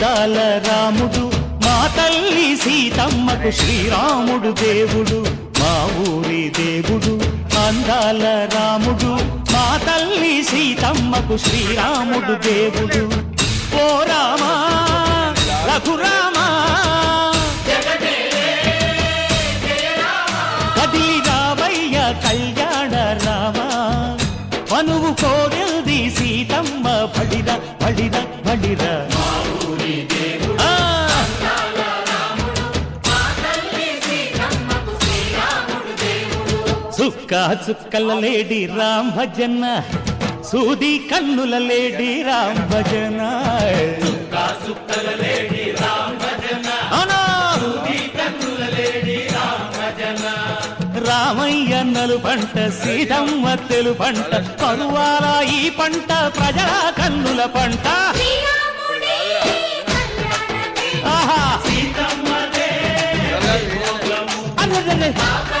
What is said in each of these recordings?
అందాల రాముడు మా తల్లి సీతమ్మకు శ్రీరాముడు దేవుడు మా ఊరి దేవుడు అందాల రాముడు మా తల్లి సీతమ్మకు శ్రీరాముడు దేవుడు. ఓ రామా రఘురామా కదిలి రావయ్య కళ్యాణ రామా మనువు కోగల్ది సీతమ్మ పడిర పడిర పడిర చుక్క చుక్కల లేడి రామ్ భజన సూది కన్నుల లేడి రామ్ భజన? రామయ్య నలు పంట సీతమ్మ తెలు పంట పరువాల ఈ పంట ప్రజల కన్నుల పంట ఆహా అరెరెరె. ఆహా,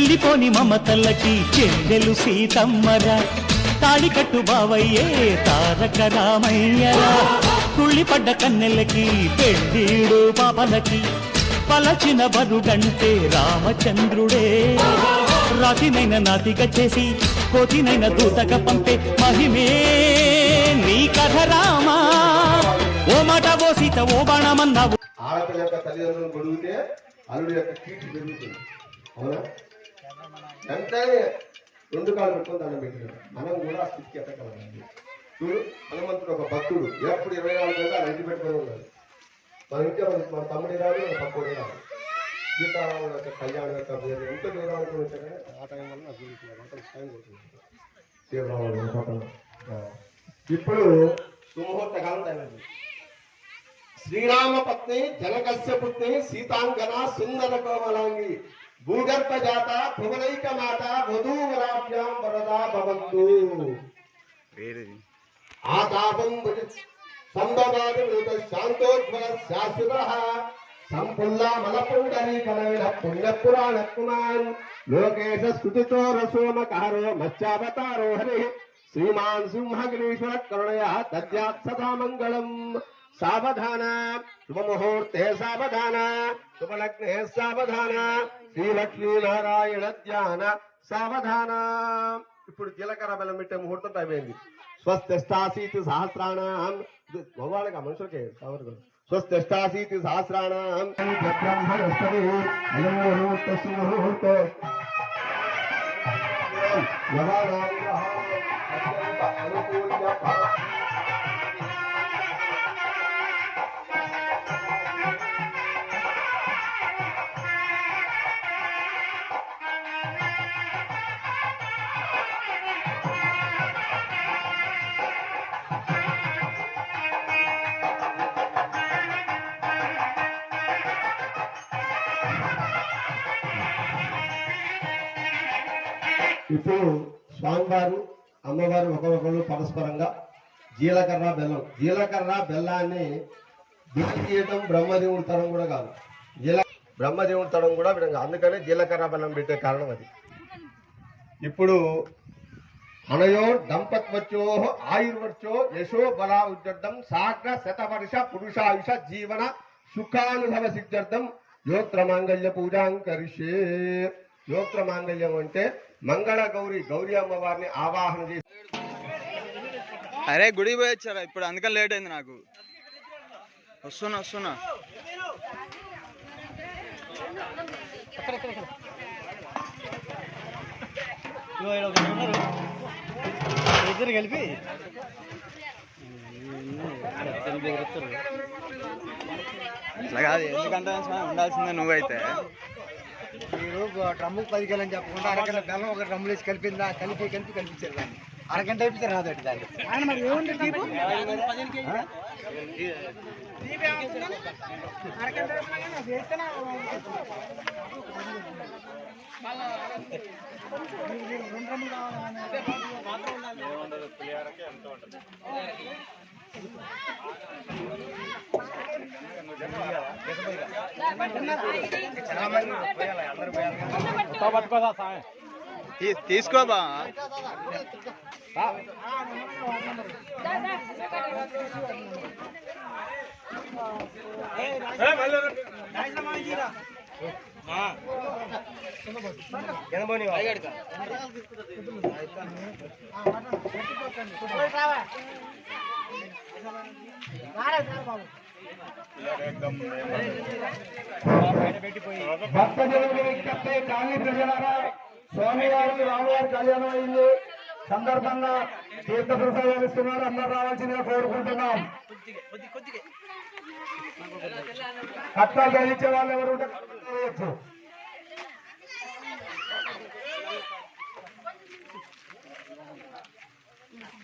చెల్లిపోని మమతల్లకి చెల్లెలు సీతమ్మరా. తాడికట్టు బావయ్యే తారక రామయ్యరా. కుళ్ళిపడ్డ కన్నెలకి పెళ్ళీడు పాపలకి. పలచిన బరుడంటే రామచంద్రుడే. రాతినైన నాతిగా చేసి కోతినైన దూతగా పంపే మహిమే. నీ కథ రామా. ఓ మాట ఓ సీత ఓ బాణమన్నావు. ఆడపిల్ల యొక్క తల్లిదండ్రులను గొడిగితే అల్లుడి యొక్క కీర్తి పెరుగుతుంది. అవునా? వెంటనే రెండు కాళ్ళు పెట్టుకొని దండం పెట్టినాడు. మనం కూడా ఆ స్థితికి ఎట్టగలండి చూడు హనుమంతుడు ఒక భక్తుడు. ఎప్పుడు ఇరవై నాలుగు గంటలు ఆయన ఇంటి పెట్టుకొని ఉన్నాడు. మన ఇంట్లో మన మన రాదు మన పక్కడే రాదు సీతారాముడు యొక్క కళ్యాణం యొక్క పేరు ఎంత దూరం అనుకుని వచ్చా ఆ టైం వల్ల నాకు గురించి గంటలు టైం కొడుతుంది సీతారాముడు పక్కన. ఇప్పుడు సుముహూర్త కాలం టైం అయింది. శ్రీరామ పత్ని జనకస్య పుత్ని సీతాంగన సుందర కోమలాంగి भूगर्भ जाता भुवनई कमाता वधू वराभ्याम वरदा भवंतु आतापं संभवाद मृत शांतोज्वल शाश्वतः संपुल्ला मलपुंडरी कलविल पुण्य पुराण कुमान लोकेश स्तुतितो रसोम कारो मच्चावतारो हरे श्रीमान सिंहग्रीश्वर करुणया तद्यात् सदा मंगलम सावधाना शुभ मुहूर्ते सावधाना शुभ लग्ने सावधाना। నారాయణ ధ్యాన సావధాన ఇప్పుడు జీలకర్ర బెల్లం పెట్టే ముహూర్తం టైం అయింది స్వస్తిష్టాసీతి సహస్రాణం ఇది మగవాళ్ళకి ఆ మనుషులకే సావర్గం స్వస్తిష్టాసీతి సహస్రాణం బ్రహ్మణస్తది అయం ముహూర్త ఇప్పుడు స్వామివారు అమ్మవారు ఒకరొకరు పరస్పరంగా జీలకర్ర బెల్లం. జీలకర్ర బెల్లాన్ని దిగి తీయటం బ్రహ్మదేవుడి తరం కూడా కాదు. జీల బ్రహ్మదేవుడి తరం కూడా విధంగా అందుకనే జీలకర్ర బెల్లం పెట్టే కారణం అది. ఇప్పుడు అనయో దంపత్వచ్చో ఆయుర్వచ్చో యశో బలా ఉద్యర్థం సాగ్ర శతవర్ష పురుషాయుష జీవన సుఖానుభవ సిద్ధార్థం యోత్ర మాంగళ్య పూజాం కరిషే యోత్ర మాంగళ్యం అంటే మంగళ గౌరి గౌరీ అమ్మవారిని ఆవాహన చేసి అరే గుడికి పోయి వచ్చారా? ఇప్పుడు అందుకని లేట్ అయింది నాకు. వస్తున్నా వస్తున్నా. ఇద్దరు కలిపి. ఇట్లా కాదు ఎందుకంటే ఉండాల్సిందే నువ్వైతే. మీరు డ్రమ్ము పది కిలో అని చెప్పకుండా అరగంట బెల్లం ఒక డ్రమ్ములు వేసి కలిపిందా కలిపి కలిపి కలిపించారు దాన్ని. అరగంట అయిపోతే రాదు అటు దాన్ని. ఆయన మరి ఏముంది దీపు చాలా మంది భక్త అందరూ పోయాలి తీ- తీసుకో బా విజ్ఞప్తి కాలనీ ప్రజలారా స్వామివారి రామవారి కళ్యాణం అయింది సందర్భంగా తీర్థ ప్రసాదాలు ఇస్తున్నారు అందరు రావాల్సిందిగా కోరుకుంటున్నాం అట్లా ధరించే వాళ్ళు ఎవరు ఉంటే చేయొచ్చు.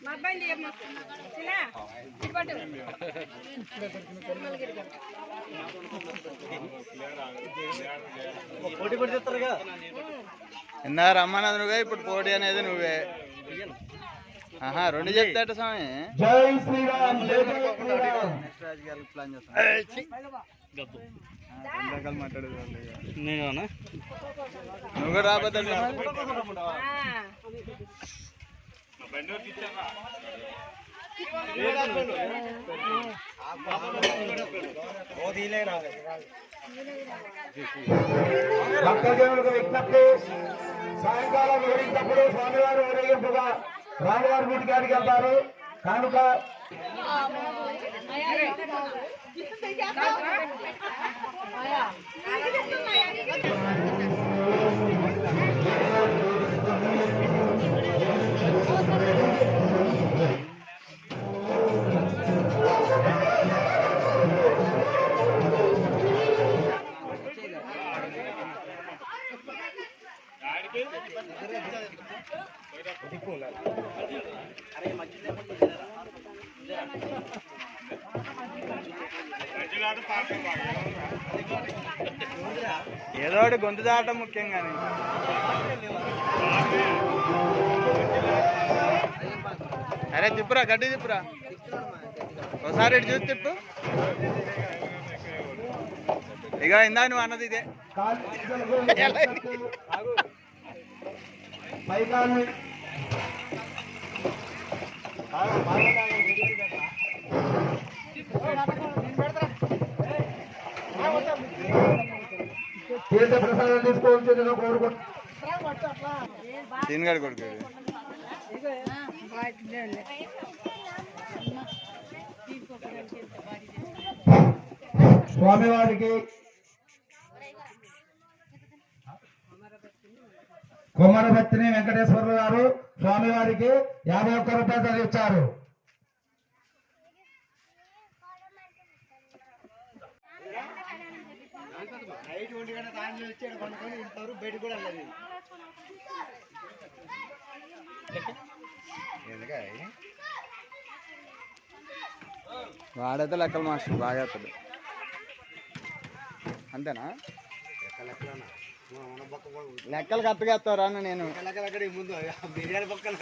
మా అబ్బాయిని పోటీ ఇందా రమ్మన్నది నువ్వే ఇప్పుడు పోటీ అనేది నువ్వే. ఆహా రెండు చెప్తాట స్వామి? జై శ్రీరామ్ జై జై శ్రీరామ్. నెక్స్ట్ రాజకీయాలకు ప్లాన్ చేస్తాను మాట్లాడేది నువ్వు రాబోద్దా భక్తజనులకు విజ్ఞప్తి సాయంకాలం వివరించినప్పుడు స్వామివారు ఊరేగింపుగా రామవారి గుడి కాడికి వెళ్తారు కనుక ఏదో ఒకటి గొంతు దాటం ముఖ్యం కానీ అరే తిప్పురా గడ్డి తిప్పురా. ఒకసారి ఇటు చూసి తిప్పు. ఇక ఇందా నువ్వు అన్నది ఇదే. పైకాళ్ళు తీర్థ ప్రసాదం తీసుకోవాల్సిందిగా కోరుకుంటున్నాను దీనిగాడు కొడుకు స్వామివారికి కొమ్మరభత్తిని వెంకటేశ్వర గారు స్వామివారికి యాభై ఒక్క రూపాయలు ఇచ్చారు. నైట్ ఒంటి గంట కొనుక్కొని ఇంతవరకు కూడా వాడైతే లెక్కల మాస్టర్ బాగా వేస్తాడు అంతేనా? లెక్కలు కరెక్ట్గా వేస్తావు నేను. ముందు బిర్యానీ పక్కన.